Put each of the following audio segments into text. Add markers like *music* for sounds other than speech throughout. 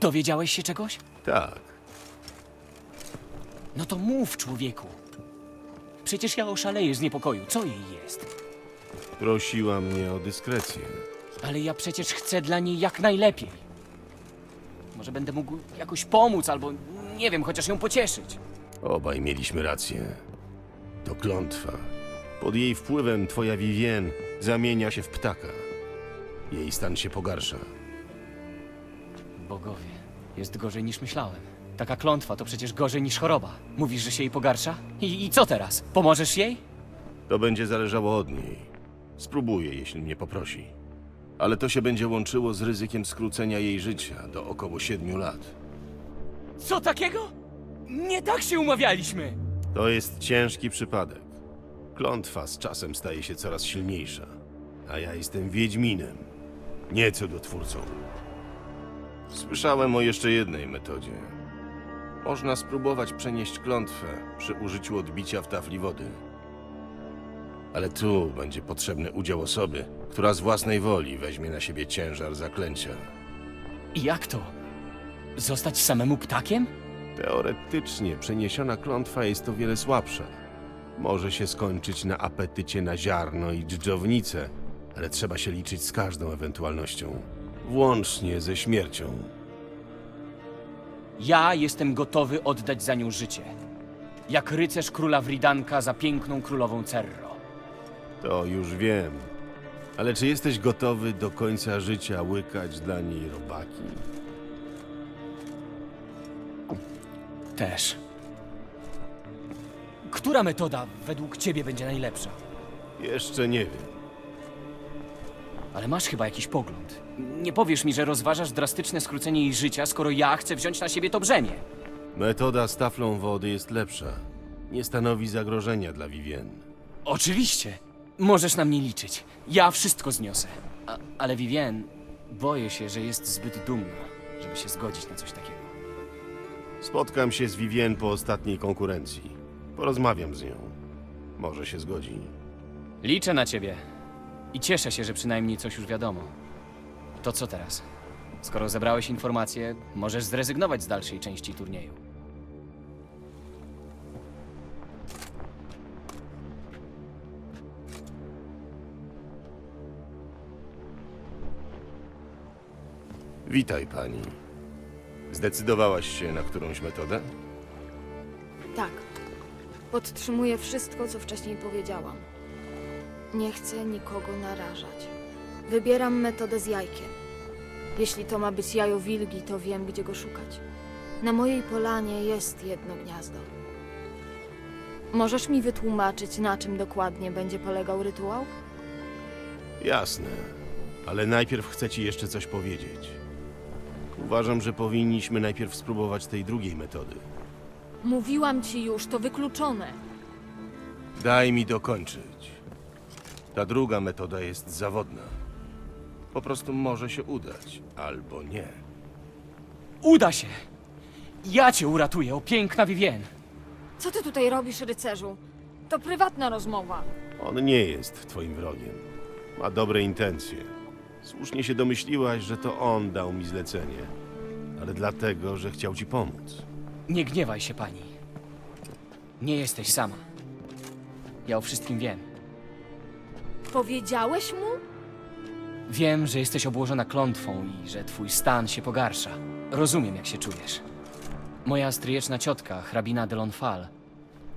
Dowiedziałeś się czegoś? Tak. No to mów, człowieku. Przecież ja oszaleję z niepokoju. Co jej jest? Prosiła mnie o dyskrecję. Ale ja przecież chcę dla niej jak najlepiej. Może będę mógł jakoś pomóc, albo nie wiem, chociaż ją pocieszyć. Obaj mieliśmy rację. To klątwa. Pod jej wpływem twoja Vivien zamienia się w ptaka. Jej stan się pogarsza. Bogowie, jest gorzej niż myślałem. Taka klątwa to przecież gorzej niż choroba. Mówisz, że się jej pogarsza? I, i co teraz? Pomożesz jej? To będzie zależało od niej. Spróbuję, jeśli mnie poprosi. Ale to się będzie łączyło z ryzykiem skrócenia jej życia do około siedmiu lat. Co takiego? Nie tak się umawialiśmy! To jest ciężki przypadek. Klątwa z czasem staje się coraz silniejsza. A ja jestem Wiedźminem, nie cudotwórcą. Słyszałem o jeszcze jednej metodzie. Można spróbować przenieść klątwę przy użyciu odbicia w tafli wody. Ale tu będzie potrzebny udział osoby, która z własnej woli weźmie na siebie ciężar zaklęcia. I jak to? Zostać samemu ptakiem? Teoretycznie przeniesiona klątwa jest o wiele słabsza. Może się skończyć na apetycie na ziarno i dżdżownicę, ale trzeba się liczyć z każdą ewentualnością, włącznie ze śmiercią. Ja jestem gotowy oddać za nią życie. Jak rycerz króla Wridanka za piękną królową Cerro. To już wiem. Ale czy jesteś gotowy do końca życia łykać dla niej robaki? Też. Która metoda według ciebie będzie najlepsza? Jeszcze nie wiem. Ale masz chyba jakiś pogląd. Nie powiesz mi, że rozważasz drastyczne skrócenie jej życia, skoro ja chcę wziąć na siebie to brzemię. Metoda z taflą wody jest lepsza. Nie stanowi zagrożenia dla Vivien. Oczywiście. Możesz na mnie liczyć. Ja wszystko zniosę. A, ale Vivien, boję się, że jest zbyt dumna, żeby się zgodzić na coś takiego. Spotkam się z Vivien po ostatniej konkurencji. Porozmawiam z nią. Może się zgodzi. Liczę na ciebie. I cieszę się, że przynajmniej coś już wiadomo. To co teraz? Skoro zebrałeś informacje, możesz zrezygnować z dalszej części turnieju. Witaj pani. Zdecydowałaś się na którąś metodę? Tak. Podtrzymuję wszystko, co wcześniej powiedziałam. Nie chcę nikogo narażać. Wybieram metodę z jajkiem. Jeśli to ma być jajo wilgi, to wiem, gdzie go szukać. Na mojej polanie jest jedno gniazdo. Możesz mi wytłumaczyć, na czym dokładnie będzie polegał rytuał? Jasne, ale najpierw chcę ci jeszcze coś powiedzieć. Uważam, że powinniśmy najpierw spróbować tej drugiej metody. Mówiłam ci już, to wykluczone. Daj mi dokończyć. Ta druga metoda jest zawodna. Po prostu może się udać, albo nie. Uda się! Ja cię uratuję, o piękna Vivien! Co ty tutaj robisz, rycerzu? To prywatna rozmowa. On nie jest twoim wrogiem. Ma dobre intencje. Słusznie się domyśliłaś, że to on dał mi zlecenie. Ale dlatego, że chciał ci pomóc. Nie gniewaj się, pani. Nie jesteś sama. Ja o wszystkim wiem. Powiedziałeś mu? Wiem, że jesteś obłożona klątwą i że twój stan się pogarsza. Rozumiem, jak się czujesz. Moja stryjeczna ciotka, hrabina de Lonfal,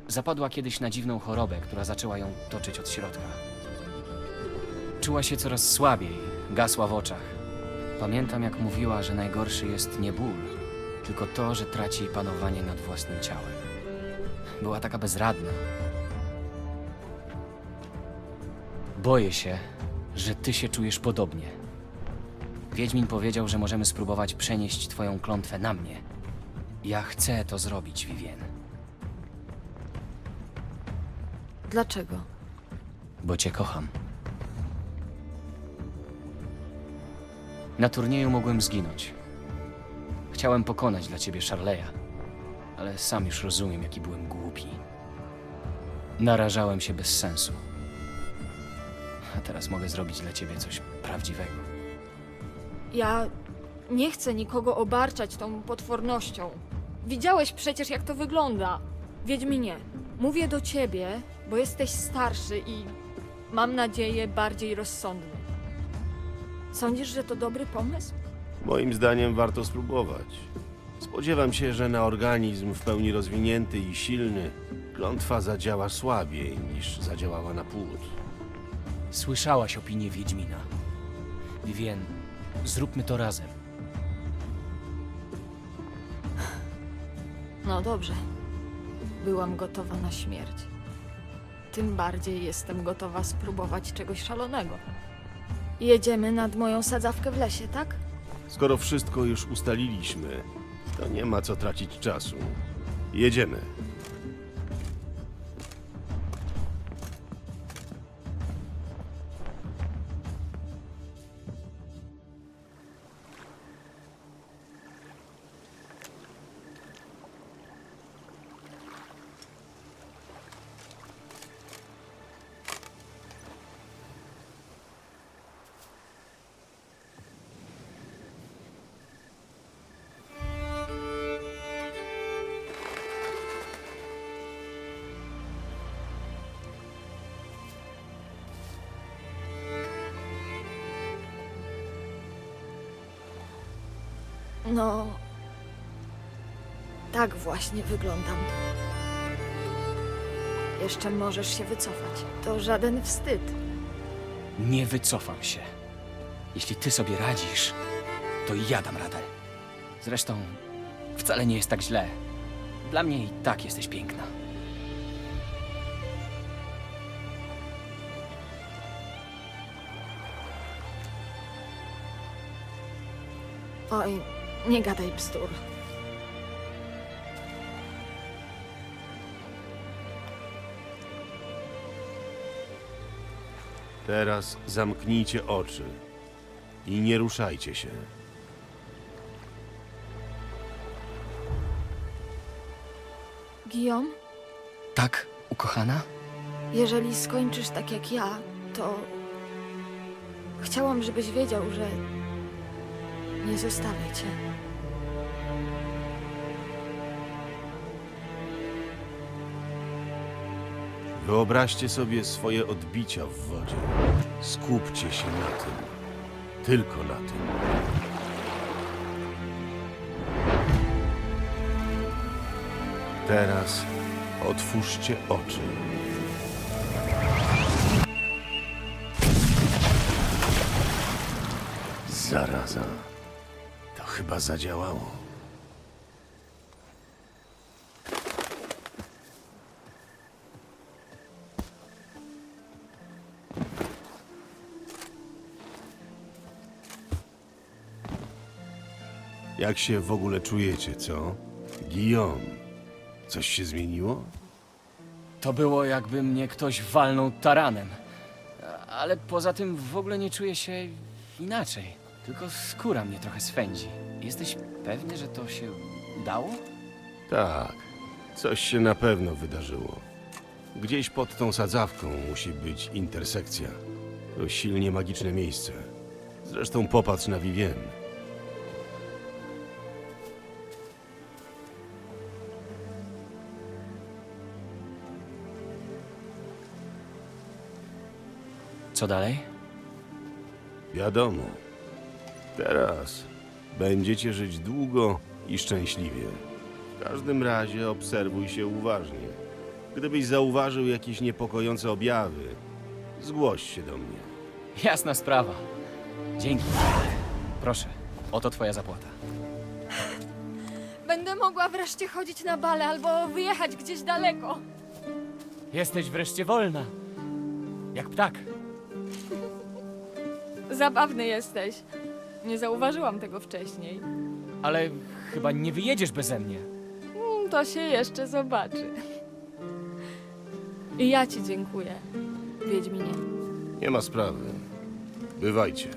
zapadła kiedyś na dziwną chorobę, która zaczęła ją toczyć od środka. Czuła się coraz słabiej, gasła w oczach. Pamiętam, jak mówiła, że najgorszy jest nie ból, tylko to, że traci panowanie nad własnym ciałem. Była taka bezradna. Boję się, że ty się czujesz podobnie. Wiedźmin powiedział, że możemy spróbować przenieść twoją klątwę na mnie. Ja chcę to zrobić, Vivien, Dlaczego? bo cię kocham. Na turnieju mogłem zginąć. Chciałem pokonać dla ciebie Charleya, ale sam już rozumiem, jaki byłem głupi. Narażałem się bez sensu. A teraz mogę zrobić dla ciebie coś prawdziwego. Ja Nie chcę nikogo obarczać tą potwornością. Widziałeś przecież, jak to wygląda. Wiedźminie, mówię do ciebie, bo jesteś starszy i mam nadzieję bardziej rozsądny. Sądzisz, że to dobry pomysł? Moim zdaniem warto spróbować. Spodziewam się, że na organizm w pełni rozwinięty i silny klątwa zadziała słabiej niż zadziałała na płód. Słyszałaś opinię Wiedźmina. Vivien, zróbmy to razem. No dobrze. Byłam gotowa na śmierć. Tym bardziej jestem gotowa spróbować czegoś szalonego. Jedziemy nad moją sadzawkę w lesie, tak? Skoro wszystko już ustaliliśmy, to nie ma co tracić czasu. Jedziemy. No. Tak właśnie wyglądam. Jeszcze możesz się wycofać. To żaden wstyd. Nie wycofam się. Jeśli ty sobie radzisz, to i ja dam radę. Zresztą, wcale nie jest tak źle. Dla mnie i tak jesteś piękna. Oj, nie gadaj bzdur. Teraz zamknijcie oczy i nie ruszajcie się. Guillaume, Tak, ukochana? jeżeli skończysz tak jak ja, to. Chciałam, żebyś wiedział, że. Nie zostawię cię. Wyobraźcie sobie swoje odbicia w wodzie. Skupcie się na tym. Tylko na tym. Teraz otwórzcie oczy. Zaraza. Chyba zadziałało. Jak się w ogóle czujecie, co? Guillaume, coś się zmieniło? To było jakby mnie ktoś walnął taranem. Ale poza tym w ogóle nie czuję się inaczej. Tylko skóra mnie trochę swędzi. Jesteś pewny, że to się udało? Tak, coś się na pewno wydarzyło. Gdzieś pod tą sadzawką musi być intersekcja. To silnie magiczne miejsce. Zresztą popatrz na Vivien. Co dalej? Wiadomo. Teraz będziecie żyć długo i szczęśliwie. W każdym razie obserwuj się uważnie. Gdybyś zauważył jakieś niepokojące objawy, zgłoś się do mnie. Jasna sprawa. Dzięki. Proszę, oto twoja zapłata. Będę mogła wreszcie chodzić na bale albo wyjechać gdzieś daleko. Jesteś wreszcie wolna. Jak ptak. *laughs* Zabawny jesteś. Nie zauważyłam tego wcześniej. Ale chyba nie wyjedziesz beze mnie. Mm, To się jeszcze zobaczy. I ja ci dziękuję, Wiedźminie. Nie ma sprawy. Bywajcie.